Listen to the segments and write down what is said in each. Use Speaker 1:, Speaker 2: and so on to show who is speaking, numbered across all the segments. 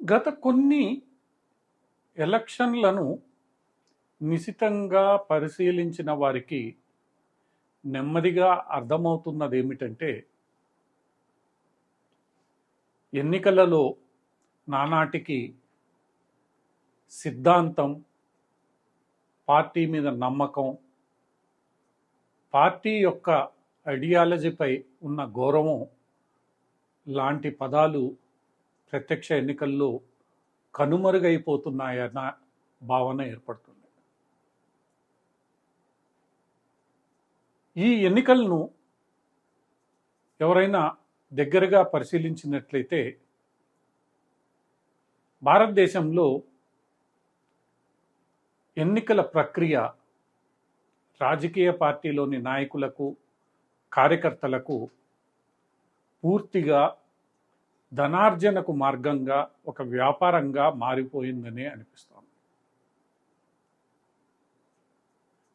Speaker 1: గత కొన్ని ఎలక్షన్లను నిశితంగా పరిశీలించిన వారికి నెమ్మదిగా అర్థమవుతున్నది ఏమిటంటే ఎన్నికలలో నానాటికి సిద్ధాంతం పార్టీ మీద నమ్మకం పార్టీ యొక్క ఐడియాలజీపై ఉన్న గౌరవం లాంటి పదాలు ప్రత్యక్ష ఎన్నికల్లో కనుమరుగైపోతున్నాయన్న భావన ఏర్పడుతుంది. ఈ ఎన్నికలను ఎవరైనా దగ్గరగా పరిశీలించినట్లయితే భారతదేశంలో ఎన్నికల ప్రక్రియ రాజకీయ పార్టీలోని నాయకులకు కార్యకర్తలకు పూర్తిగా ధనార్జనకు మార్గంగా ఒక వ్యాపారంగా మారిపోయిందనే అనిపిస్తోంది.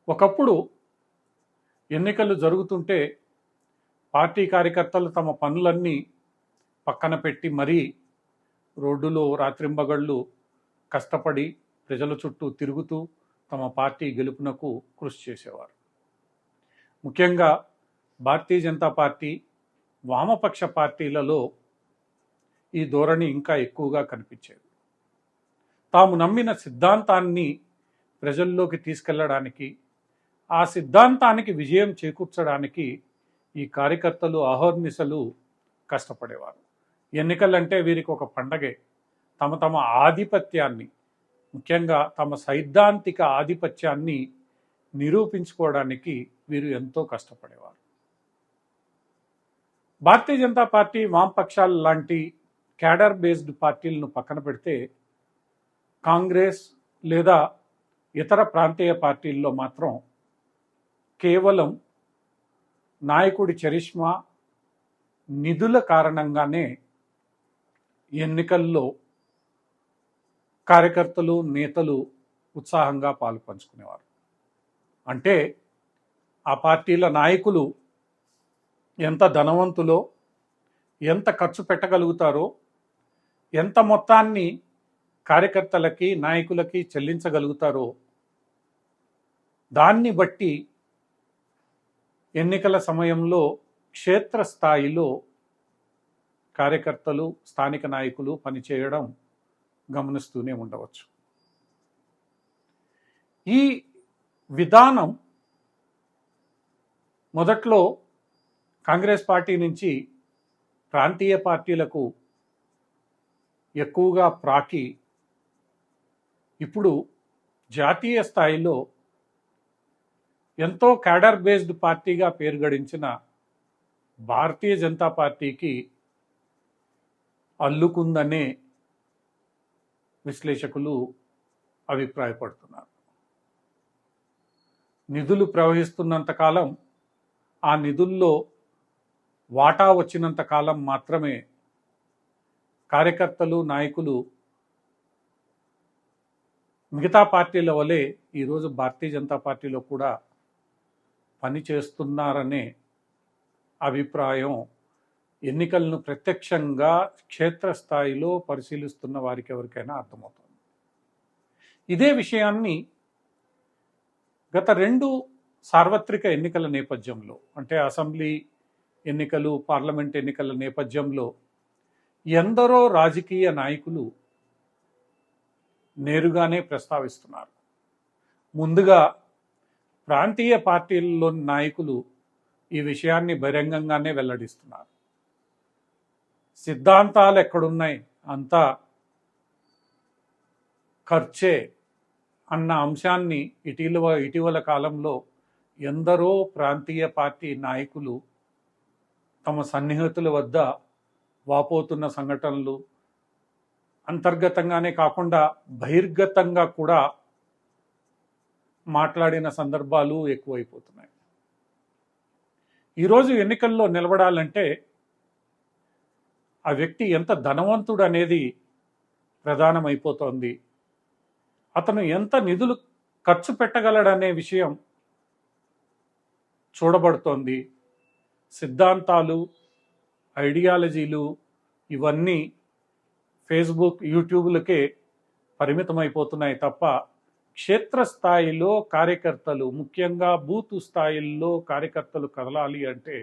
Speaker 1: ఒకప్పుడు ఎన్నికలు జరుగుతుంటే పార్టీ కార్యకర్తలు తమ పనులన్నీ పక్కన పెట్టి మరీ రోడ్డులో రాత్రింబగళ్ళు కష్టపడి ప్రజల చుట్టూ తిరుగుతూ తమ పార్టీ గెలుపునకు కృషి చేసేవారు. ముఖ్యంగా భారతీయ జనతా పార్టీ వామపక్ష పార్టీలలో ఈ ధోరణి ఇంకా ఎక్కువగా కనిపించేది. తాము నమ్మిన సిద్ధాంతాన్ని ప్రజల్లోకి తీసుకెళ్ళడానికి ఆ సిద్ధాంతానికి విజయం చేకూర్చడానికి ఈ కార్యకర్తలు అహర్నిశలు కష్టపడేవారు. ఎన్నికలంటే వీరికి ఒక పండగే. తమ తమ ఆధిపత్యాన్ని ముఖ్యంగా తమ సైద్ధాంతిక ఆధిపత్యాన్ని నిరూపించుకోవడానికి వీరు ఎంతో కష్టపడేవారు. భారతీయ జనతా పార్టీ వామపక్షాలు లాంటి క్యాడర్ బేస్డ్ పార్టీలను పక్కన పెడితే కాంగ్రెస్ లేదా ఇతర ప్రాంతీయ పార్టీల్లో మాత్రం కేవలం నాయకుడి చరిష్మా నిధుల కారణంగానే ఎన్నికల్లో కార్యకర్తలు నేతలు ఉత్సాహంగా పాలు పంచుకునేవారు. అంటే ఆ పార్టీల నాయకులు ఎంత ధనవంతులో ఎంత ఖర్చు పెట్టగలుగుతారో ఎంత మొత్తాన్ని కార్యకర్తలకి నాయకులకి చెల్లించగలుగుతారో దాన్ని బట్టి ఎన్నికల సమయంలో క్షేత్రస్థాయిలో కార్యకర్తలు స్థానిక నాయకులు పనిచేయడం గమనిస్తూనే ఉండవచ్చు. ఈ విధానం మొదట్లో కాంగ్రెస్ పార్టీ నుంచి ప్రాంతీయ పార్టీలకు ఎక్కువగా ప్రాకి ఇప్పుడు జాతీయ స్థాయిలో ఎంతో క్యాడర్ బేస్డ్ పార్టీగా పేరు గడించిన భారతీయ జనతా పార్టీకి అల్లుకుందనే విశ్లేషకులు అభిప్రాయపడుతున్నారు. నిధులు ప్రవహిస్తున్నంత కాలం ఆ నిధుల్లో వాటా వచ్చినంత కాలం మాత్రమే కార్యకర్తలు నాయకులు మిగతా పార్టీల వలె ఈరోజు భారతీయ జనతా పార్టీలో కూడా పనిచేస్తున్నారనే అభిప్రాయం ఎన్నికలను ప్రత్యక్షంగా క్షేత్రస్థాయిలో పరిశీలిస్తున్న వారికి ఎవరికైనా అర్థమవుతుంది. ఇదే విషయాన్ని గత రెండు సార్వత్రిక ఎన్నికల నేపథ్యంలో అంటే అసెంబ్లీ ఎన్నికలు పార్లమెంట్ ఎన్నికల నేపథ్యంలో ఎందరో రాజకీయ నాయకులు నేరుగానే ప్రస్తావిస్తున్నారు. ముందుగా ప్రాంతీయ పార్టీల్లోని నాయకులు ఈ విషయాన్ని బహిరంగంగానే వెల్లడిస్తున్నారు. సిద్ధాంతాలు ఎక్కడున్నాయి? అంతా ఖర్చే అన్న అంశాన్ని ఇటీవల ఇటీవల కాలంలో ఎందరో ప్రాంతీయ పార్టీ నాయకులు తమ సన్నిహితుల వద్ద వాపోతున్న సంఘటనలు అంతర్గతంగానే కాకుండా బహిర్గతంగా కూడా మాట్లాడిన సందర్భాలు ఎక్కువైపోతున్నాయి. ఈరోజు ఎన్నికల్లో నిలబడాలంటే ఆ వ్యక్తి ఎంత ధనవంతుడు అనేది ప్రధానమైపోతోంది. అతను ఎంత నిధులు ఖర్చు పెట్టగలడనే విషయం చూడబడుతోంది. సిద్ధాంతాలు ఐడియాలజీలు ఇవన్నీ ఫేస్బుక్ యూట్యూబ్లకే పరిమితమైపోతున్నాయి తప్ప క్షేత్రస్థాయిలో కార్యకర్తలు ముఖ్యంగా బూత్ స్థాయిల్లో కార్యకర్తలు కదలాలి అంటే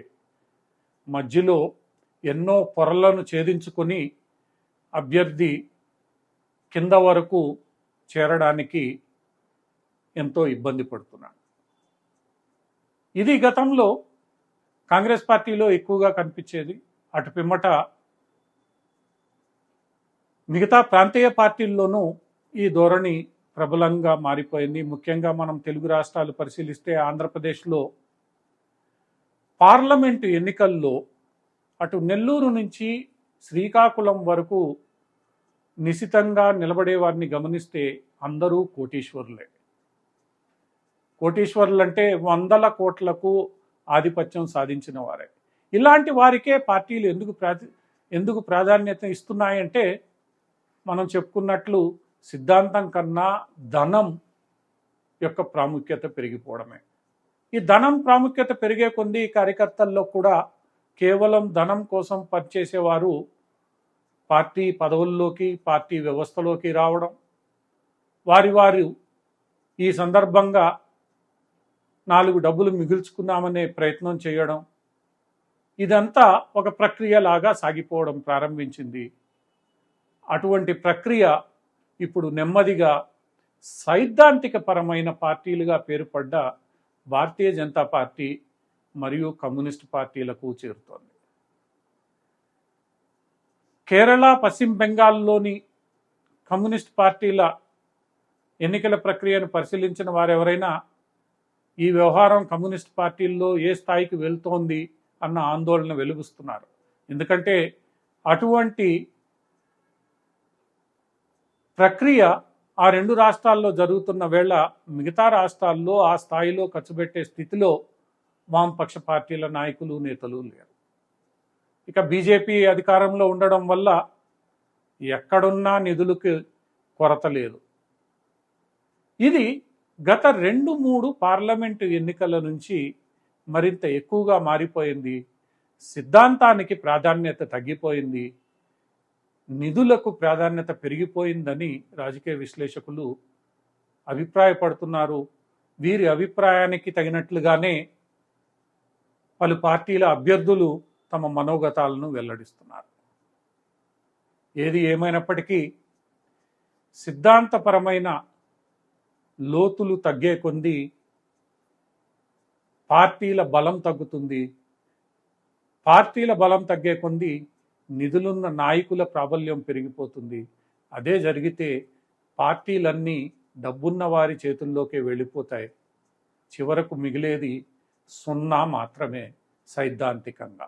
Speaker 1: మధ్యలో ఎన్నో పొరలను ఛేదించుకొని అభ్యర్థి కింద వరకు చేరడానికి ఎంతో ఇబ్బంది పడుతున్నాడు. ఇది గతంలో కాంగ్రెస్ పార్టీలో ఎక్కువగా కనిపించేది. అటు పిమ్మట మిగతా ప్రాంతీయ పార్టీల్లోనూ ఈ ధోరణి ప్రబలంగా మారిపోయింది. ముఖ్యంగా మనం తెలుగు రాష్ట్రాలు పరిశీలిస్తే ఆంధ్రప్రదేశ్లో పార్లమెంటు ఎన్నికల్లో అటు నెల్లూరు నుంచి శ్రీకాకుళం వరకు నిశితంగా నిలబడేవారిని గమనిస్తే అందరూ కోటీశ్వరులే. కోటీశ్వరులు అంటే వందల కోట్లకు ఆధిపత్యం సాధించిన వారే. ఇలాంటి వారికే పార్టీలు ఎందుకు ప్రాధి ఎందుకు ప్రాధాన్యత ఇస్తున్నాయంటే మనం చెప్పుకున్నట్లు సిద్ధాంతం కన్నా ధనం యొక్క ప్రాముఖ్యత పెరిగిపోవడమే. ఈ ధనం ప్రాముఖ్యత పెరిగే కొన్ని కార్యకర్తల్లో కూడా కేవలం ధనం కోసం పనిచేసేవారు పార్టీ పదవుల్లోకి పార్టీ వ్యవస్థలోకి రావడం వారి వారు ఈ సందర్భంగా నాలుగు డబ్బులు మిగుల్చుకున్నామనే ప్రయత్నం చేయడం ఇదంతా ఒక ప్రక్రియలాగా సాగిపోవడం ప్రారంభించింది. అటువంటి ప్రక్రియ ఇప్పుడు నెమ్మదిగా సైద్ధాంతిక పరమైన పార్టీలుగా పేరుపడ్డ భారతీయ జనతా పార్టీ మరియు కమ్యూనిస్ట్ పార్టీలకు చేరుతోంది. కేరళ పశ్చిమ బెంగాల్లోని కమ్యూనిస్ట్ పార్టీల ఎన్నికల ప్రక్రియను పరిశీలించిన వారెవరైనా ఈ వ్యవహారం కమ్యూనిస్ట్ పార్టీల్లో ఏ స్థాయికి వెళ్తోంది అన్న ఆందోళన వెలుగుస్తున్నారు. ఎందుకంటే అటువంటి ప్రక్రియ ఆ రెండు రాష్ట్రాల్లో జరుగుతున్న వేళ మిగతా రాష్ట్రాల్లో ఆ స్థాయిలో ఖర్చు పెట్టే స్థితిలో వామపక్ష పార్టీల నాయకులు నేతలు లేరు. ఇక బీజేపీ అధికారంలో ఉండడం వల్ల ఎక్కడున్నా నిధులకు కొరత లేదు. ఇది గత రెండు మూడు పార్లమెంటు ఎన్నికల నుంచి మరింత ఎక్కువగా మారిపోయింది. సిద్ధాంతానికి ప్రాధాన్యత తగ్గిపోయింది. నిధులకు ప్రాధాన్యత పెరిగిపోయిందని రాజకీయ విశ్లేషకులు అభిప్రాయపడుతున్నారు. వీరి అభిప్రాయానికి తగినట్లుగానే పలు పార్టీల అభ్యర్థులు తమ మనోగతాలను వెల్లడిస్తున్నారు. ఏది ఏమైనప్పటికీ సిద్ధాంతపరమైన లోతులు తగ్గే కొంది పార్టీల బలం తగ్గుతుంది. పార్టీల బలం తగ్గే కొంది నిధులున్న నాయకుల ప్రాబల్యం పెరిగిపోతుంది. అదే జరిగితే పార్టీలన్నీ డబ్బున్న వారి చేతుల్లోకే వెళ్ళిపోతాయి. చివరకు మిగిలేది సున్నా మాత్రమే సైద్ధాంతికంగా.